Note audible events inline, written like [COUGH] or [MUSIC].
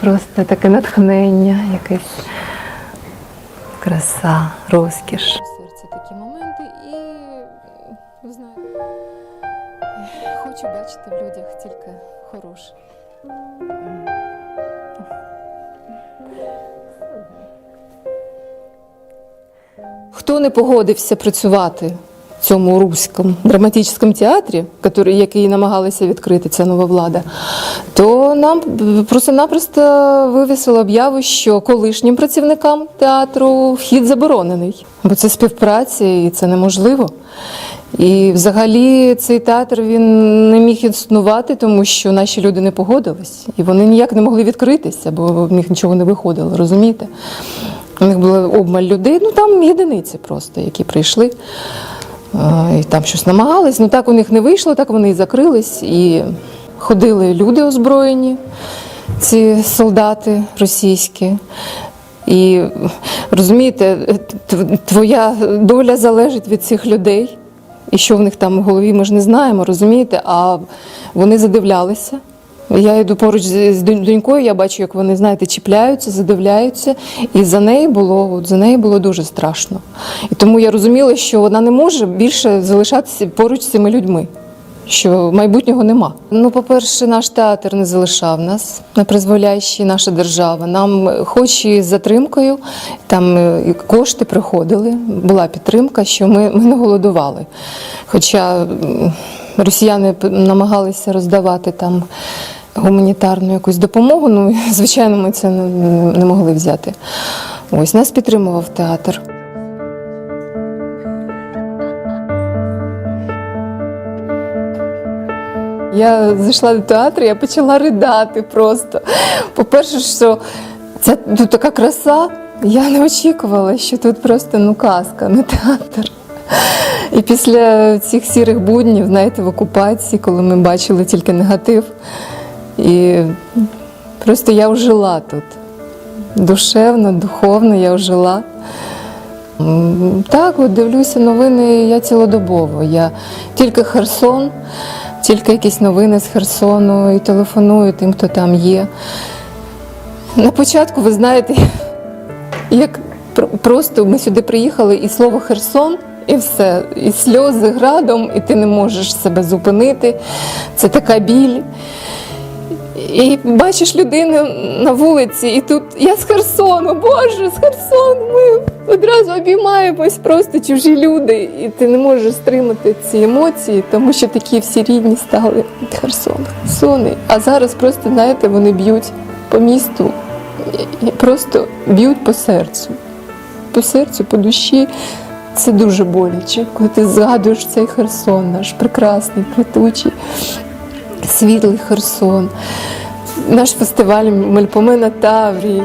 просто таке натхнення, якась краса, розкіш. У серці такі моменти і ви знаєте, хочу бачити в людях тільки хороше. Хто не погодився працювати цьому руському драматичному театрі, який, намагалася відкрити ця нова влада, то нам просто-напросто вивісили об'яву, що колишнім працівникам театру вхід заборонений, бо це співпраця і це неможливо. І взагалі цей театр він не міг існувати, тому що наші люди не погодились, і вони ніяк не могли відкритися, бо в них нічого не виходило, розумієте? У них було обмаль людей, ну там єдиниці просто, які прийшли і там щось намагались. Ну так у них не вийшло, так вони і закрились. І ходили люди озброєні, ці солдати російські. І розумієте, твоя доля залежить від цих людей. І що в них там в голові, ми ж не знаємо, розумієте? А вони задивлялися. Я йду поруч з донькою, я бачу, як вони, знаєте, чіпляються, задивляються. І за неї було, от за неї було дуже страшно. І тому я розуміла, що вона не може більше залишатися поруч з цими людьми, що майбутнього нема. Ну, по-перше, наш театр не залишав нас на призволяючі, наша держава. Нам, хоч і з затримкою, там е, кошти приходили, була підтримка, що ми, ми не голодували. Хоча росіяни намагалися роздавати там гуманітарну якусь допомогу, ну, [LAUGHS] звичайно, ми це не, не могли взяти. Ось нас підтримував театр. Я зайшла до театру, я почала ридати просто. По-перше, що це тут така краса. Я не очікувала, що тут просто ну казка, не театр. І після цих сірих буднів, знаєте, в окупації, коли ми бачили тільки негатив, і просто я ожила тут. Душевно, духовно я ожила. М, Так, от дивлюся новини я цілодобово. Я тільки Херсон, тільки якісь новини з Херсону і телефоную тим, хто там є. На початку, ви знаєте, [LAUGHS] як просто ми сюди приїхали, і слово Херсон, і все, і сльози градом, і ти не можеш себе зупинити. Це така біль. І бачиш людину на вулиці, і тут я з Херсону, Боже, з Херсону. Ми одразу обіймаємось, просто чужі люди, і ти не можеш стримати ці емоції, тому що такі всі рідні стали Херсон, Херсон. А зараз просто, знаєте, вони б'ють по місту, і просто б'ють по серцю. По серцю, по душі. Це дуже боляче, коли ти згадуєш цей Херсон, наш прекрасний, квітучий світлий Херсон, наш фестиваль Мельпомена Таврії.